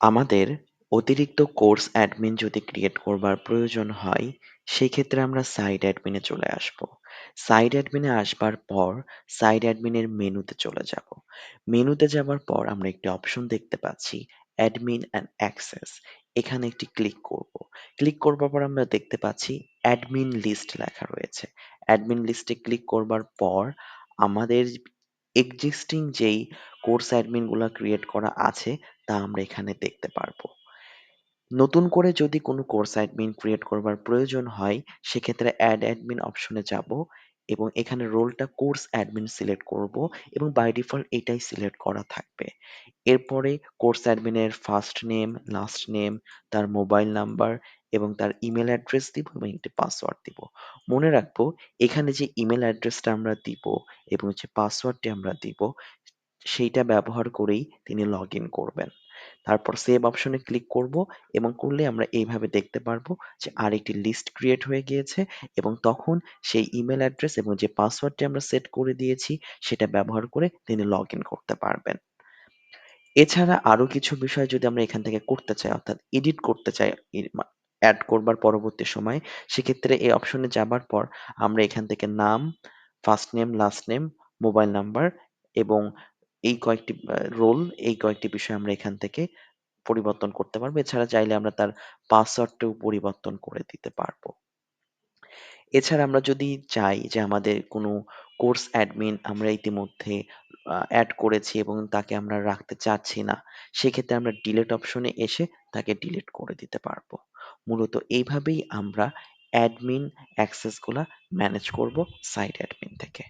আমাদের অতিরিক্ত course admin যদি ক্রিয়েট করবার প্রয়োজন হয়, সেক্ষেত্রে আমরা সাইট অ্যাডমিনে চলে আসব। সাইট অ্যাডমিনে আসবার পর সাইট অ্যাডমিনের মেনুতে চলে যাব। মেনুতে যাবার পর আমরা একটি অপশন দেখতে পাচ্ছি অ্যাডমিন অ্যান্ড অ্যাক্সেস। এখানে একটি ক্লিক করব। ক্লিক করবার পর আমরা দেখতে পাচ্ছি অ্যাডমিন লিস্ট লেখা রয়েছে। অ্যাডমিন লিস্টে ক্লিক করবার পর আমাদের এক্সিস্টিং যেই কোর্স অ্যাডমিনগুলা ক্রিয়েট করা আছে, তা আমরা এখানে দেখতে পারব। নতুন করে যদি কোনো কোর্স অ্যাডমিন ক্রিয়েট করবার প্রয়োজন হয়, সেক্ষেত্রে অ্যাড অ্যাডমিন অপশনে যাব এবং এখানে রোলটা কোর্স অ্যাডমিন সিলেক্ট করব এবং বাই ডিফল্ট এটাই সিলেক্ট করা থাকবে। এরপরে কোর্স অ্যাডমিনের ফার্স্ট নেম, লাস্ট নেম, তার মোবাইল নাম্বার এবং তার ইমেল অ্যাড্রেস দিব এবং একটি পাসওয়ার্ড দিব। মনে রাখব, এখানে যে ইমেল অ্যাড্রেসটা আমরা দিব এবং যে পাসওয়ার্ডটি আমরা দিব, সেইটা ব্যবহার করেই তিনি লগ ইন করবেন। তারপর সেভ অপশনে ক্লিক করব এবং করলে আমরা এইভাবে দেখতে পারব যে আরেকটি লিস্ট ক্রিয়েট হয়ে গিয়েছে এবং তখন সেই ইমেল অ্যাড্রেস এবং যে পাসওয়ার্ডটি আমরা সেট করে দিয়েছি সেটা ব্যবহার করে তিনি লগ করতে পারবেন। এছাড়া আরও কিছু বিষয় যদি আমরা এখান থেকে করতে চাই, অর্থাৎ এডিট করতে চাই অ্যাড করবার পরবর্তী সময়, সেক্ষেত্রে এই অপশনে যাবার পর আমরা এখান থেকে নাম first name last name mobile number এবং এই কয়েকটি রোল এই কয়েকটি বিষয় আমরা এখান থেকে পরিবর্তন করতে পারব। এছাড়া চাইলে আমরা তার পাসওয়ার্ডটাও পরিবর্তন করে দিতে পারব। এছাড়া আমরা যদি চাই যে আমাদের কোনো কোর্স অ্যাডমিন আমরা ইতিমধ্যে অ্যাড করেছি এবং তাকে আমরা রাখতে চাচ্ছি না, সেক্ষেত্রে আমরা ডিলেট অপশনে এসে তাকে ডিলিট করে দিতে পারব। মূলত এইভাবেই আমরা অ্যাডমিন অ্যাক্সেসগুলা ম্যানেজ করব সাইট অ্যাডমিন থেকে।